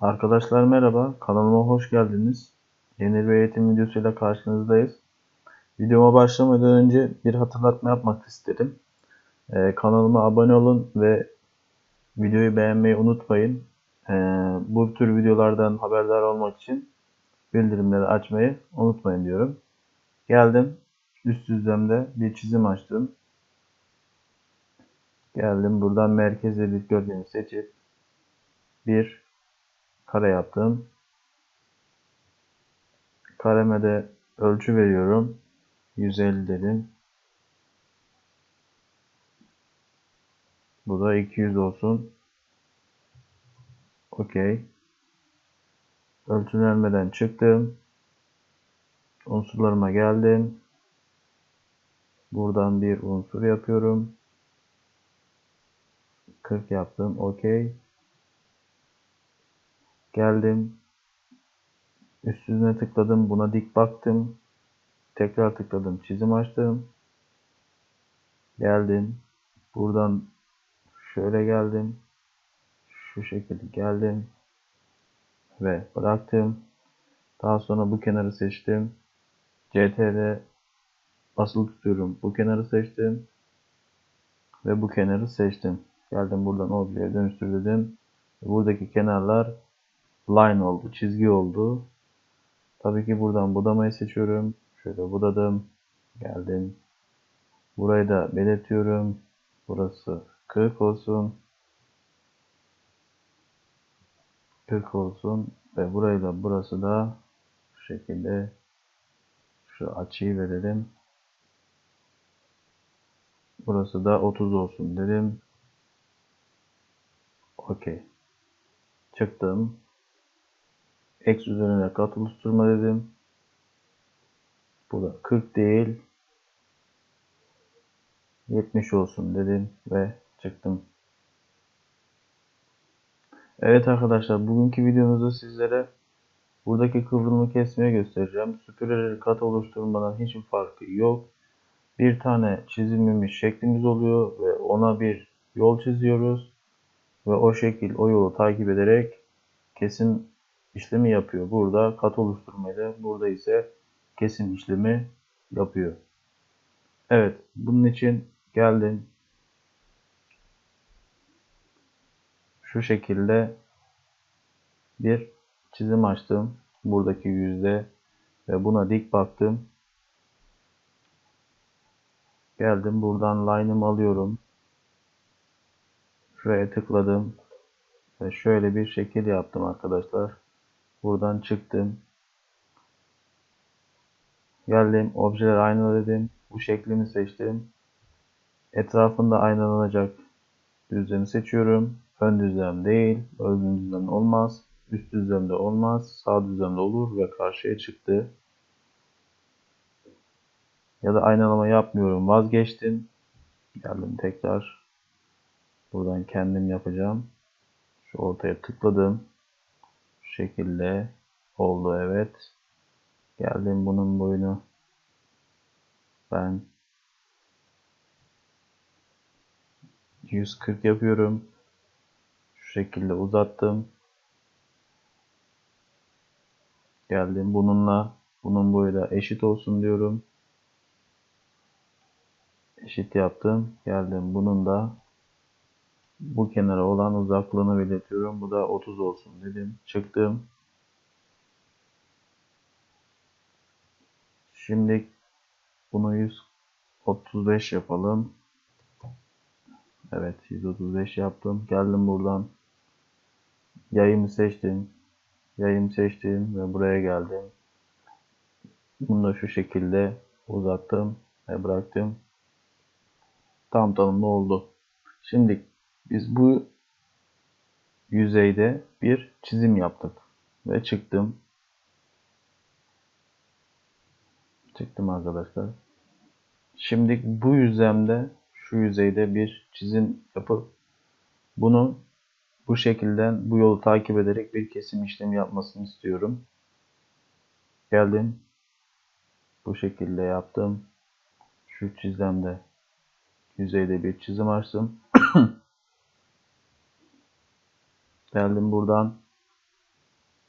Arkadaşlar merhaba, kanalıma hoş geldiniz. Yeni bir eğitim videosuyla karşınızdayız. Videoma başlamadan önce bir hatırlatma yapmak istedim. Ee, kanalıma abone olun ve videoyu beğenmeyi unutmayın. Ee, bu tür videolardan haberdar olmak için bildirimleri açmayı unutmayın diyorum. Geldim, üst düzlemde bir çizim açtım. Geldim, buradan merkezi bir seçip bir kare yaptım. Kareme de ölçü veriyorum. 150 dedim. Bu da 200 olsun. Okey. Ölçülenmeden çıktım. Unsurlarıma geldim. Buradan bir unsur yapıyorum. 40 yaptım. Okey. Geldim. Üstüne tıkladım. Buna dik baktım. Tekrar tıkladım. Çizim açtım. Geldim. Buradan şöyle geldim. Şu şekilde geldim. Ve bıraktım. Daha sonra bu kenarı seçtim. CTRL basılı tutuyorum. Bu kenarı seçtim. Ve bu kenarı seçtim. Geldim buradan objeye dönüştür Buradaki kenarlar line oldu, çizgi oldu. Tabii ki buradan budamayı seçiyorum. Şöyle budadım. Geldim. Burayı da belirtiyorum. Burası 40 olsun. 40 olsun. Ve burayı da burası da şu şekilde şu açıyı verelim. Burası da 30 olsun dedim. Okey. Çıktım. X üzerine kat oluşturma dedim. Bu da 40 değil. 70 olsun dedim ve çıktım. Evet arkadaşlar bugünkü videomuzda sizlere buradaki kıvrımı kesmeye göstereceğim. Süpürerek kat oluşturmadan hiçbir farkı yok. Bir tane çizimimiz şeklimiz oluyor ve ona bir yol çiziyoruz. Ve o şekil o yolu takip ederek kesim işlemi yapıyor. Burada kat oluşturmayla burada ise kesim işlemi yapıyor. Evet bunun için geldim. Şu şekilde bir çizim açtım. Buradaki yüzde ve buna dik baktım. Geldim buradan line'ımı alıyorum. Şuraya tıkladım. Ve şöyle bir şekil yaptım arkadaşlar. Buradan çıktım. Geldim. Objeler aynı dedim. Bu şeklimi seçtim. Etrafında aynalanacak düzlemi seçiyorum. Ön düzlem değil. Ön düzlem olmaz. Üst düzlemde olmaz. Sağ düzlemde olur ve karşıya çıktı. Ya da aynalama yapmıyorum. Vazgeçtim. Geldim tekrar. Buradan kendim yapacağım. Şu ortaya tıkladım şekilde oldu evet. Geldim bunun boyunu ben 140 yapıyorum. Şu şekilde uzattım. Geldim bununla bunun boyu da eşit olsun diyorum. Eşit yaptım. Geldim bunun da bu kenara olan uzaklığını belirtiyorum. Bu da 30 olsun dedim. Çıktım. Şimdi bunu 135 yapalım. Evet 135 yaptım. Geldim buradan. Yayımı seçtim. Yayımı seçtim ve buraya geldim. Bunu da şu şekilde uzattım ve bıraktım. Tam tanımlı oldu. Şimdi biz bu yüzeyde bir çizim yaptık ve çıktım. Çıktım arkadaşlar. Şimdi bu yüzemde şu yüzeyde bir çizim yapıp bunu bu şekilde bu yolu takip ederek bir kesim işlemi yapmasını istiyorum. Geldim. Bu şekilde yaptım. Şu çizimde yüzeyde bir çizim açtım. Geldim buradan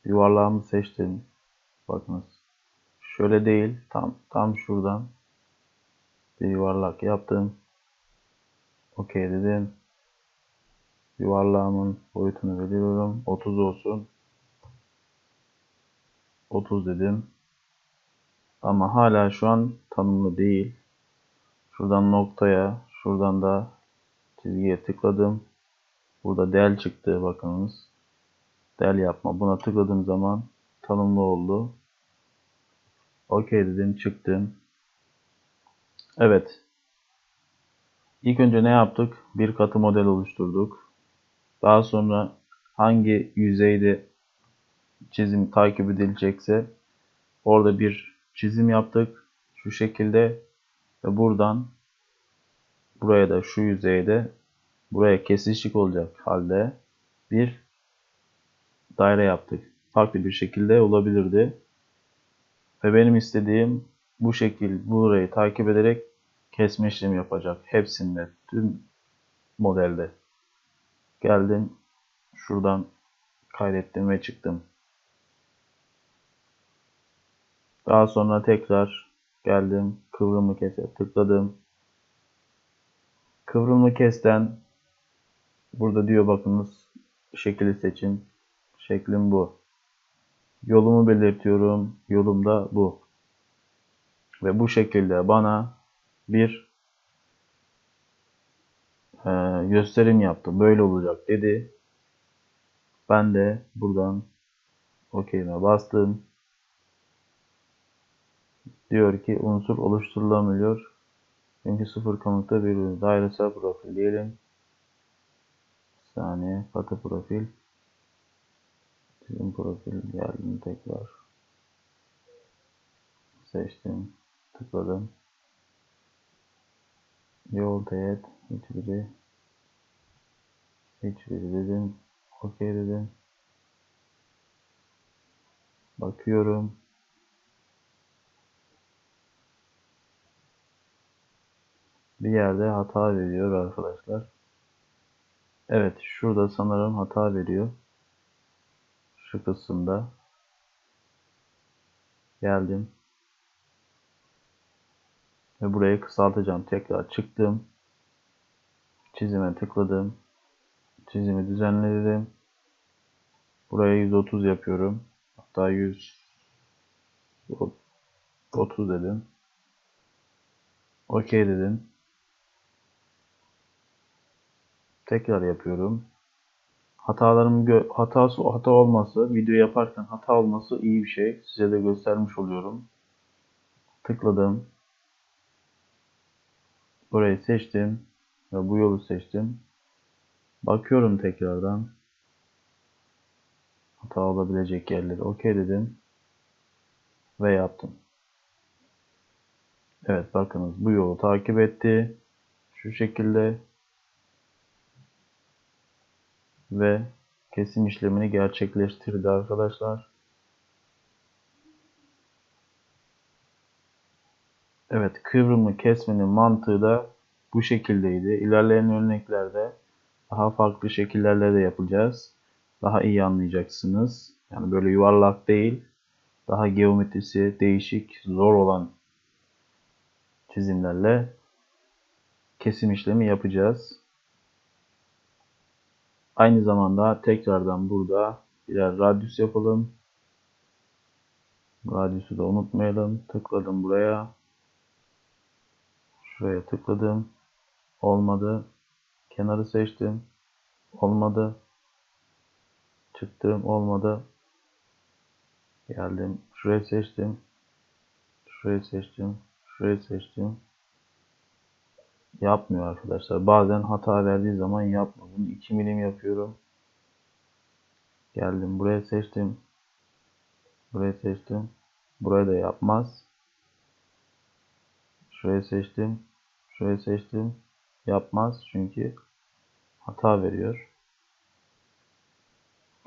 yuvarlağımı seçtim. Bakınız. Şöyle değil. Tam tam şuradan bir yuvarlak yaptım. Okey dedim. Yuvarlağımın boyutunu veriyorum. 30 olsun. 30 dedim. Ama hala şu an tanımlı değil. Şuradan noktaya, şuradan da çizgiye tıkladım. Burada del çıktı bakınız. Del yapma. Buna tıkladığım zaman tanımlı oldu. Okey dedim çıktım. Evet. İlk önce ne yaptık? Bir katı model oluşturduk. Daha sonra hangi yüzeyde çizim takip edilecekse orada bir çizim yaptık. Şu şekilde ve buradan buraya da şu yüzeyde buraya kesişik olacak halde bir daire yaptık. Farklı bir şekilde olabilirdi. Ve benim istediğim bu şekil burayı takip ederek kesme işlemi yapacak. Hepsinde tüm modelde. Geldim. Şuradan kaydettim ve çıktım. Daha sonra tekrar geldim. Kıvrımı kese tıkladım. Kıvrımı kesten burada diyor bakınız şekli seçin. Şeklim bu. Yolumu belirtiyorum. Yolum da bu. Ve bu şekilde bana bir e, gösterim yaptı. Böyle olacak dedi. Ben de buradan OK'ime bastım. Diyor ki unsur oluşturulamıyor. Çünkü sıfır komutta bir dairesel profil diyelim. Saniye katı profil. Çizim profil geldim tekrar. Seçtim. Tıkladım. Yol teğet. Hiçbiri. Hiçbiri dedim. Okey dedim. Bakıyorum. Bir yerde hata veriyor arkadaşlar. Evet şurada sanırım hata veriyor. Şu kısımda. Geldim. Ve burayı kısaltacağım. Tekrar çıktım. Çizime tıkladım. Çizimi düzenledim. Buraya 130 yapıyorum. Hatta 100 30 dedim. Okey dedim. Tekrar yapıyorum. Hatalarım hatası hata olması, video yaparken hata olması iyi bir şey. Size de göstermiş oluyorum. Tıkladım. Burayı seçtim ve bu yolu seçtim. Bakıyorum tekrardan. Hata olabilecek yerleri okey dedim. Ve yaptım. Evet bakınız bu yolu takip etti. Şu şekilde. Ve kesim işlemini gerçekleştirdi arkadaşlar. Evet kıvrımı kesmenin mantığı da bu şekildeydi. İlerleyen örneklerde daha farklı şekillerle de yapacağız. Daha iyi anlayacaksınız. Yani böyle yuvarlak değil. Daha geometrisi değişik, zor olan çizimlerle kesim işlemi yapacağız. Aynı zamanda tekrardan burada birer radyüs yapalım. Radyüsü de unutmayalım. Tıkladım buraya. Şuraya tıkladım. Olmadı. Kenarı seçtim. Olmadı. Çıktım. Olmadı. Geldim. Şurayı seçtim. Şurayı seçtim. Şurayı seçtim. Yapmıyor arkadaşlar. Bazen hata verdiği zaman. Bunu 2 milim yapıyorum. Geldim. Buraya seçtim. Burayı seçtim. Burayı da yapmaz. Şurayı seçtim. Şurayı seçtim. Yapmaz çünkü hata veriyor.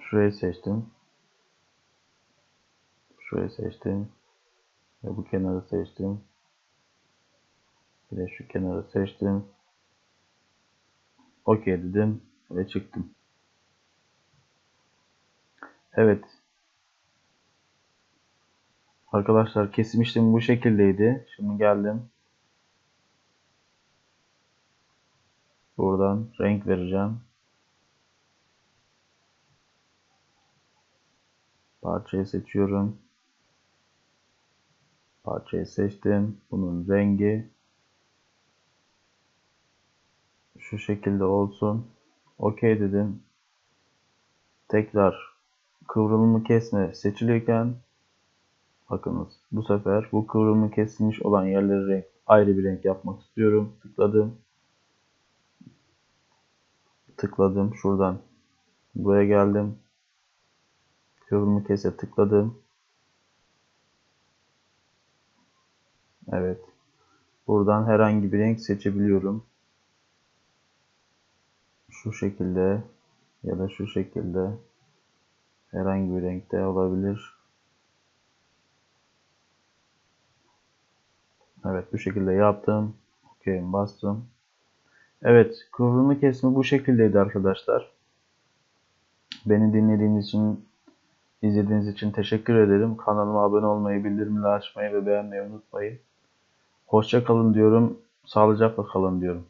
Şurayı seçtim. Şurayı seçtim. Ve bu kenarı seçtim. Bir de şu kenarı seçtim. OK dedim ve çıktım. Evet. Arkadaşlar kesim işlemi bu şekildeydi. Şimdi geldim. Buradan renk vereceğim. Parçayı seçiyorum. Parçayı seçtim. Bunun rengi şu şekilde olsun. OK dedim. Tekrar kıvrılımı kesme seçilirken bakınız bu sefer bu kıvrılımı kesilmiş olan yerleri renk, ayrı bir renk yapmak istiyorum. Tıkladım. Tıkladım şuradan. Buraya geldim. Kıvrılımı kese tıkladım. Evet. Buradan herhangi bir renk seçebiliyorum. Şu şekilde ya da şu şekilde herhangi bir renkte olabilir. Evet bu şekilde yaptım. OK'ye bastım. Evet kıvrımlı kesme bu şekildeydi arkadaşlar. Beni dinlediğiniz için, izlediğiniz için teşekkür ederim. Kanalıma abone olmayı, bildirimleri açmayı ve beğenmeyi unutmayın. Hoşça kalın diyorum. Sağlıcakla kalın diyorum.